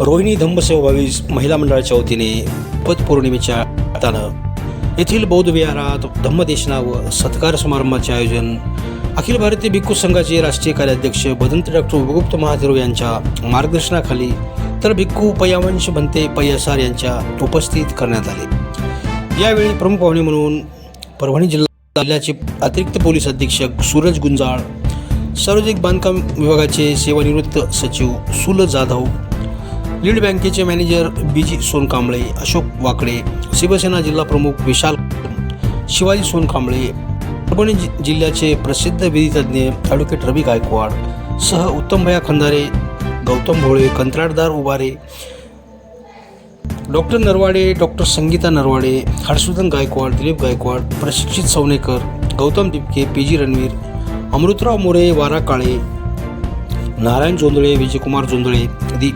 रोहिणी धम्मसेवाभावी महिला मंडळाच्या वतीने पतपौर्णिमेच्या हातानं येथील बौद्ध विहारात धम्मदेशना व सत्कार समारंभाचे आयोजन अखिल भारतीय भिक्खू संघाचे राष्ट्रीय कार्याध्यक्ष भदंत डॉक्टर उपगुप्त महादेव यांच्या मार्गदर्शनाखाली तर भिक्खू पयावंश भंते पयसार यांच्या उपस्थित करण्यात आले. यावेळी प्रमुख पाहुणे म्हणून परभणी जिल्हा जिल्ह्याचे अतिरिक्त पोलीस अधीक्षक सूरज गुंजाळ सार्वजनिक बांधकाम विभागाचे सेवानिवृत्त सचिव सुल जाधव लीड बँकेचे manager B G Sonkamble Ashok Wakde Shivsena जिल्हा प्रमुख विशाल शिवाजी सोनकांबळे परभणी जि- जिल्ह्याचे प्रसिद्ध विधितज्ञ ॲडव्होकेट रवी गायकवाड सह उत्तमभया खंदारे गौतम भोळे कंत्राटदार उभारे डॉक्टर नरवाडे डॉक्टर संगीता नरवाडे हर्षवर्धन गायकवाड दिलीप गायकवाड प्रशिक्षित सवनेकर गौतम दिपके पी जी रणवीर अमृतराव मोरे वारा काळे नारायण जोंधळे विजयकुमार जोंधळे दि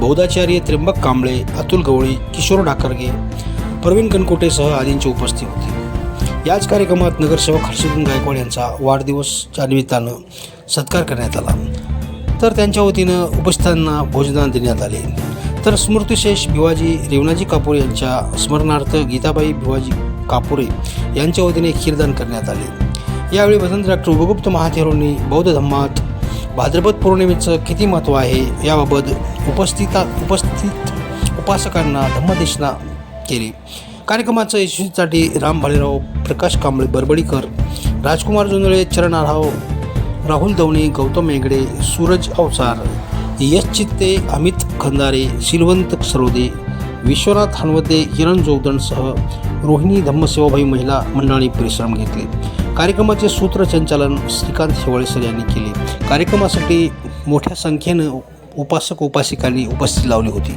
बौद्धाचार्य त्र्यंबक कांबळे अतुल गवळी किशोर डाकरगे प्रवीण कनकोटेसह आदींची उपस्थिती होती. याच कार्यक्रमात नगरसेवक हर्षवर्धन गायकवाड यांचा वाढदिवसच्या निमित्तानं सत्कार करण्यात आला. तर त्यांच्या वतीनं उपस्थितांना भोजनदान देण्यात आले. तर स्मृतिशेष भिवाजी रेवणाजी कापुरे यांच्या स्मरणार्थ गीताबाई भिवाजी कापुरे यांच्या वतीने खीरदान करण्यात आले. यावेळी वसंत डॉक्टर उपगुप्त महाथेरोंनी बौद्ध धम्मात भाद्रपद पौर्णिमेचं किती महत्त्व आहे याबाबत उपस्थिता उपस्थित उपासकांना धम्मदेशना केली. कार्यक्रमाचं यशस्वीसाठी राम भालेराव प्रकाश कांबळे बरबडीकर राजकुमार जुंदळे चरण आढाव राहुल दवणे गौतम मेंगडे सूरज अवसार यश चित्ते अमित खंदारे शिलवंत सरोदे विश्वनाथ हनवते किरण जोगदंडसह रोहिणी धम्मसेवाभाई महिला मंडळाने परिश्रम घेतले. कार्यक्रमाचे सूत्रसंचालन श्रीकांत शेवाळेसर यांनी केले. कार्यक्रमासाठी मोठ्या संख्येनं उपासक उपासिकांनी उपस्थिती लावली होती.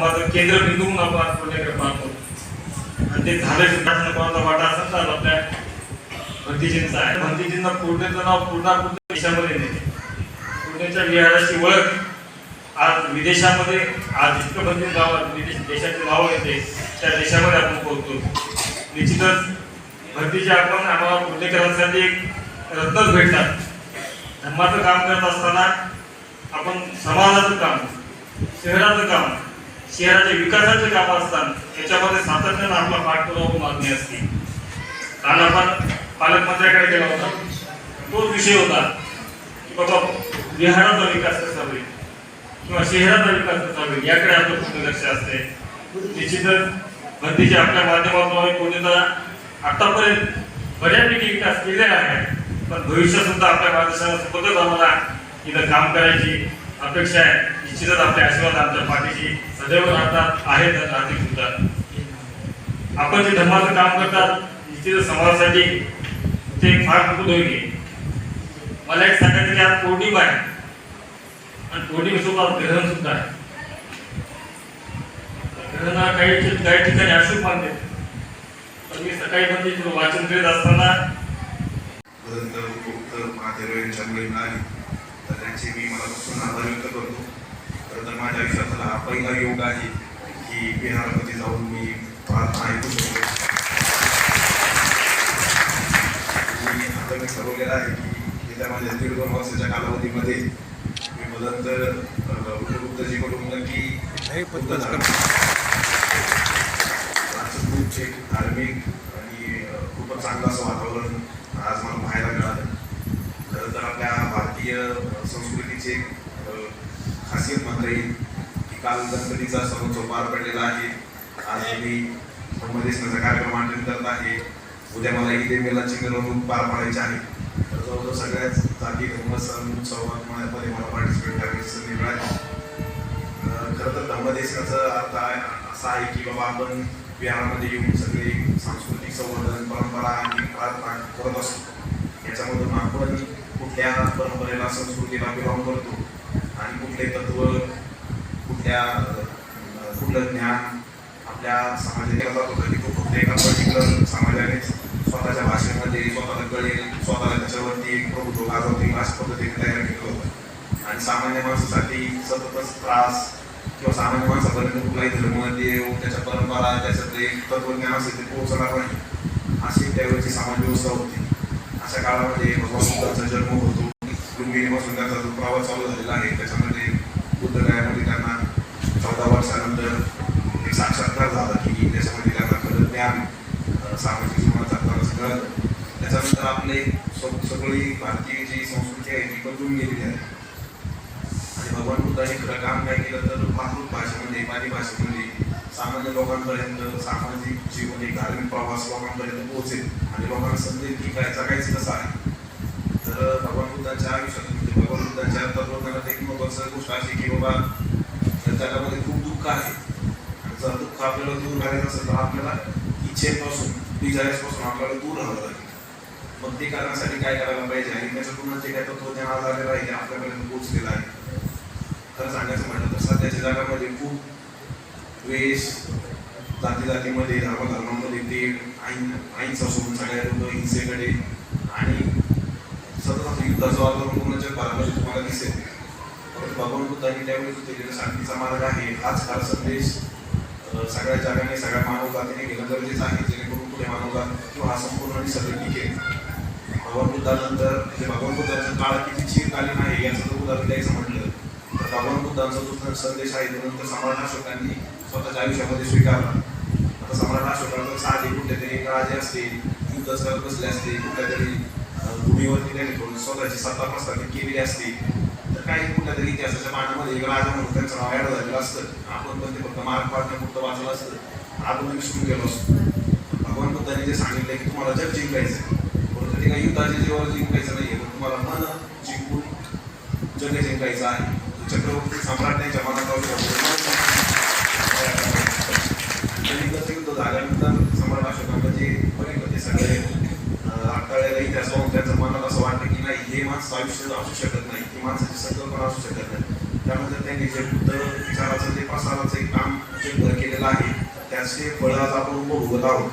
माझं केंद्र बिंदू म्हणून आपण आज पुण्याकडे पाहतो. आणि ते झालं शिक्षण कोणाचा वाटा असेल तर आपल्या भंतीजींचा आहे. भंतीजींना पूर्णेचं नाव पूर्णापूर्ण देशामध्ये नेते पूर्णेच्या विहाराची ओळख आज विदेशामध्ये आज इतकं बंदी गावात विदेश देशाचे नाव येते त्या देशामध्ये आपण पोहोचतो. निश्चितच भंतीजी आपण आम्हाला पुणेकरांसाठी एक रत्नच भेटतात. धर्माचं काम करत असताना आपण समाजाचं काम शहराचं काम शहराच्या विकासाचे काम असतात त्याच्यामध्ये सातत्यानं आपला पाठपुरावा मागणी असते. काल आपण पालकमंत्र्याकडे गेला होता. तोच विषय होता की बाबा विहाराचा विकास कसा होईल? किंवा शहराचा विकास कसा होईल? याकडे आपलं पूर्ण लक्ष असते. निश्चितच बंदीचे आपल्या माध्यमातून आम्ही पुण्याचा आतापर्यंत बऱ्यापैकी विकास केलेला आहे. पण भविष्य सुद्धा आपल्या मार्गदर्शनासोबतच आम्हाला इथं काम करायची अपेक्षा आहे. निश्चितच आपले आशीर्वाद आमच्या पाठीशी सदैव राहतात आहेत राहतील सुद्धा. आपण जे धर्माचं काम करतात निश्चितच समाजासाठी ते फार उपयोगी होईल मला एक सांगायचं की आज पौर्णिम आहे. आणि पौर्णिमेसोबत ग्रहण सुद्धा आहे. ग्रहण काही काही ठिकाणी अशुभ मानते पण मी सकाळी म्हणजे वाचन करीत असताना परंतु गुप्त महादेव नाही त्यांचे मी मनापासून आभार व्यक्त करतो. खरं तर माझ्या आयुष्यातला हा पहिला योग आहे की बिहारमध्ये जाऊन मी प्रार्थना ऐकू शकतो. मी आता मी ठरवलेलं आहे की येत्या माझ्या दीड दोन वर्षाच्या कालावधीमध्ये मी बदलत गुप्तजीकडून नक्की धार्मिक आणि अ, खूपच चांगलं असं वातावरण आज मला पाहायला मिळालं खरं तर आपल्या भारतीय अ, संस्कृतीची एक खासियत म्हणता येईल की काल गणपतीचा सण पार पडलेला आहे. आज आम्ही ब्रह्मदेशनाचा कार्यक्रम आयोजन करत आहे. उद्या मला ईद मेलाची मिरवणूक पार पाडायची आहे. तर जवळजवळ सगळ्याच जाती धर्म सण उत्सवामध्ये मला पार्टिसिपेट करण्याची संधी मिळाली. खरं तर धर्मदेशनाचा अर्थ आहे असा आहे की बाबा आपण विहारामध्ये येऊन सगळे सांस्कृतिक संवर्धन परंपरा आणि प्रार्थना करत असतो. याच्यामधून आपण कुठल्या परंपरेला संस्कृतीला बिलॉंग करतो आणि कुठले तत्व कुठल्या कुठलं ज्ञान आपल्या समाजात केला जात होतं की तो फक्त एका पर्टिक्युलर समाजाने स्वतःच्या भाषेमध्ये स्वतःला कळेल स्वतःला त्याच्यावरती एक प्रभुत्व गाजवतील अशा पद्धतीने तयार केलं होतं. आणि सामान्य माणसासाठी सततच त्रास किंवा सामान्य माणसापर्यंत कुठलाही धर्म देव त्याच्या परंपरा त्याच्यातले तत्वज्ञान असेल ते पोहोचणार नाही. अशी त्यावेळेची सामान्य व्यवस्था होती. अशा काळामध्ये भगवान बुद्धांचा जन्म होतो. लुंबिनीपासून त्यांचा जो प्रवास चालू झालेला आहे त्याच्यामध्ये बुद्धगयामध्ये त्यांना चौदा वर्षानंतर एक साक्षात्कार झाला की त्याच्यामध्ये त्यांना खरं ज्ञान सामाजिक जीवनात जगताना सगळं त्याच्यानंतर आपले सगळी भारतीय जी संस्कृती आहे ती बदलून गेलेली आहे. आणि भगवान बुद्धाने खरं काम काय केलं तर प्राकृत भाषेमध्ये पाणी भाषेमध्ये सामान्य लोकांपर्यंत सामाजिक जीवन धार्मिक प्रवास लोकांपर्यंत पोहोचेल. आणि लोकांना समजेल की काय जगायचं कसं आहे? तर भगवान बुद्धांच्या आयुष्यात म्हणजे भगवान बुद्धाच्या तत्वज्ञानात एक महत्वाचं गोष्ट अशी की बाबा जगामध्ये खूप दुःख आहे. आणि जर दुःख आपल्याला दूर करायचं असेल तर आपल्याला इच्छेपासून डिझायर्सपासून आपल्याला दूर राहावं लागेल. मग ते करण्यासाठी काय करायला पाहिजे? आणि त्याच्यातूनच जे काय तत्वज्ञान आज आलेलं आहे ते आपल्यापर्यंत पोहोचलेलं आहे. खरं सांगायचं म्हटलं तर सध्याच्या जगामध्ये खूप वेश जाती जातीमध्ये धर्मधर्मामध्ये ते आईन आईचा सोडून सगळ्या लोक हिंसेकडे आणि सतत युद्धाचा वापर वातावरण पूर्ण तुम्हाला दिसेल. परंतु भगवान बुद्धांनी त्यावेळी दिलेला शांतीचा मार्ग आहे हाच खरा संदेश सगळ्या जगाने सगळ्या मानव जातीने घेणं गरजेचं आहे जेणेकरून पुढे मानवजात किंवा हा संपूर्ण निसर्ग टिकेल. भगवान बुद्धानंतर म्हणजे भगवान बुद्धाचा काळ किती चिरकालीन आहे याचं जर उदाहरण द्यायचं म्हटलं तर भगवान बुद्धांचा जो संदेश आहे तो नंतर सम्राट अशोकांनी स्वतःच्या आयुष्यामध्ये स्वीकारला आता सम्राट अशोकांचं साधे कुठे तरी एक राजे असतील युद्ध करत बसले असते कुठल्या तरी भूमीवरती त्यांनी थोडी स्वतःची सत्ता प्रस्थापित केलेली असते तर काही कुठल्या तरी इतिहासाच्या पाण्यामध्ये एक राजा म्हणून त्यांचं नाव ऍड झालेलं असतं. आपण पण ते फक्त मार्ग पाडण्यापुरतं वाचलं असतं. आपण विसरून गेलो असतो. भगवान बुद्धाने जे सांगितलं की तुम्हाला जग जिंकायचं परंतु ते काही युद्धाच्या जीवावर जिंकायचं नाही आहे तुम्हाला मन जिंकून जग जिंकायचं आहे. चक्रवर्ती सम्राट त्यांच्या मनात माणसं आयुष्य असू शकत नाही ही माणसाची संकल्पना असू शकत नाही त्यानंतर त्यांनी जे बुद्ध विचाराचं जे प्रसाराचं एक काम जगभर केलेलं आहे त्याचे फळ आज आपण उपभोगत आहोत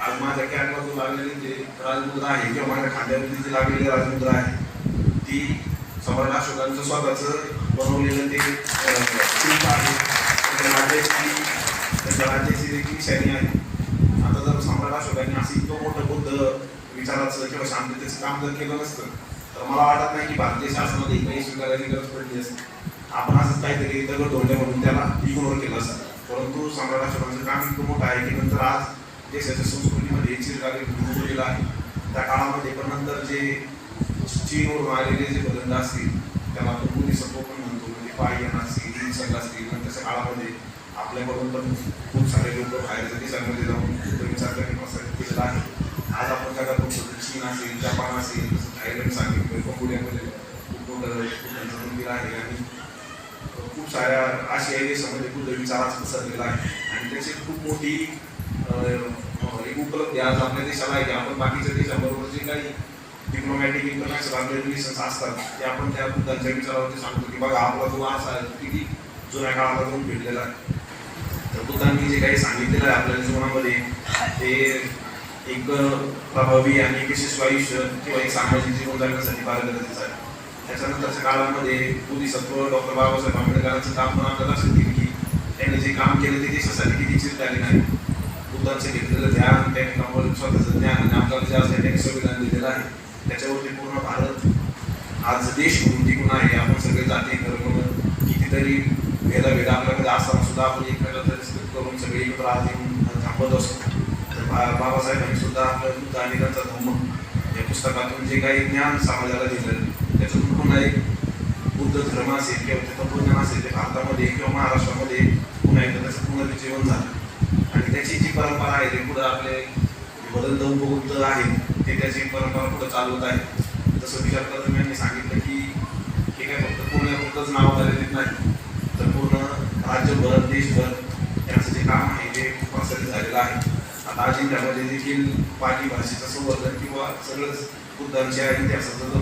आज माझ्या कॅटला जो लागलेली जे राजमुद्रा आहे किंवा माझ्या खांद्यावरती जी लागलेली राजमुद्रा आहे ती सम्राट अशोकांचं स्वतःचं बनवलेलं ते शिल्प आहे. त्याच्या राज्याची राज्याची देखील शैली आहे आता जर सम्राट अशोकांनी असं इतकं मोठं बुद्ध विचाराचं किंवा शांततेचं काम जर केलं नसतं तर मला वाटत नाही की भारतीय शासनामध्ये काही स्वीकारायची गरज पडली असते. आपण असंच काहीतरी दगड धोंडे म्हणून त्याला इग्नोर केलं असतं. परंतु सम्राट अशोकांचं काम इतकं मोठं आहे की नंतर आज देशाच्या संस्कृतीमध्ये हे चिरकाली भूमिकेला आहे. त्या काळामध्ये पण नंतर जे चीनवरून आलेले जे बदल असतील त्याला आपण सपोर्ट पण म्हणतो म्हणजे पायन असतील हिंसक असतील नंतरच्या काळामध्ये आपल्याकडून पण खूप सारे लोक बाहेरच्या देशांमध्ये जाऊन बुद्ध केलेला आहे. आज आपण जगात बघतो चीन असेल जपान असेल जसं थायलंड सांगितलं कंबोडियामध्ये खूप मोठं मंदिर आहे आणि खूप साऱ्या आशियाई देशामध्ये बुद्ध विचाराच पसरलेला आहे. आणि त्याची खूप मोठी एक उपलब्धी आज आपल्या देशाला आहे की आपण बाकीच्या देशाबरोबर जे काही डिप्लोमॅटिक इंटरनॅशनल आपले रिलेशन्स असतात ते आपण त्या बुद्धांच्या विचारावरती सांगतो की बघा आपला जो असा आहे किती जुन्या काळाला जाऊन भेटलेला आहे. तर बुद्धांनी जे काही सांगितलेलं आहे आपल्या जीवनामध्ये ते एक प्रभावी आणि एक यशस्वी आयुष्य किंवा एक सामाजिक जीवन जगण्यासाठी फार गरजेचं आहे. त्याच्यानंतरच्या काळामध्ये बोधिसत्व डॉक्टर बाबासाहेब आंबेडकरांचं काम पण आपल्याला लक्षात येईल की त्यांनी जे काम केलं ते देशासाठी किती चिरकालीन आहे. बुद्धांचं घेतलेलं ध्यान त्यांनी स्वतःचं ज्ञान आणि आपल्याला जे असतं त्यांनी संविधान दिलेलं आहे त्याच्यावरती पूर्ण भारत आज देश म्हणून टिकून आहे. आपण सगळे जाती धर्म कितीतरी वेद आपल्यामध्ये असताना सुद्धा आपण एकमेकांचा रिस्पेक्ट करून सगळे एकत्र आज येऊन थांबत असतो. तर बा- बाबासाहेबांनी सुद्धा आपल्या बुद्ध आणि त्यांचा धर्म या पुस्तकातून जे काही ज्ञान समाजाला दिलं त्याच्यातून पुन्हा एक बुद्ध धर्म असेल किंवा ते तत्वज्ञान असेल ते भारतामध्ये किंवा महाराष्ट्रामध्ये पुन्हा एकदा त्याचं पुनर्जीवन झालं. आणि त्याची जी परंपरा आहे ते पुढं आपले बदल उपभोक्त आहेत ते त्याची परंपरा पुढं चालवत आहे. तसं विचार कदम मी सांगितलं की हे काय फक्त पुण्यापुरतंच नाव झालेले नाही. पूर्ण राज्यभर देशभर यांचं जे काम आहे ते खूप झालेलं आहे. आता अजिंठ्यामध्ये देखील पाली भाषेचं संवर्धन किंवा सगळंच बुद्धांच्या इतिहासाचं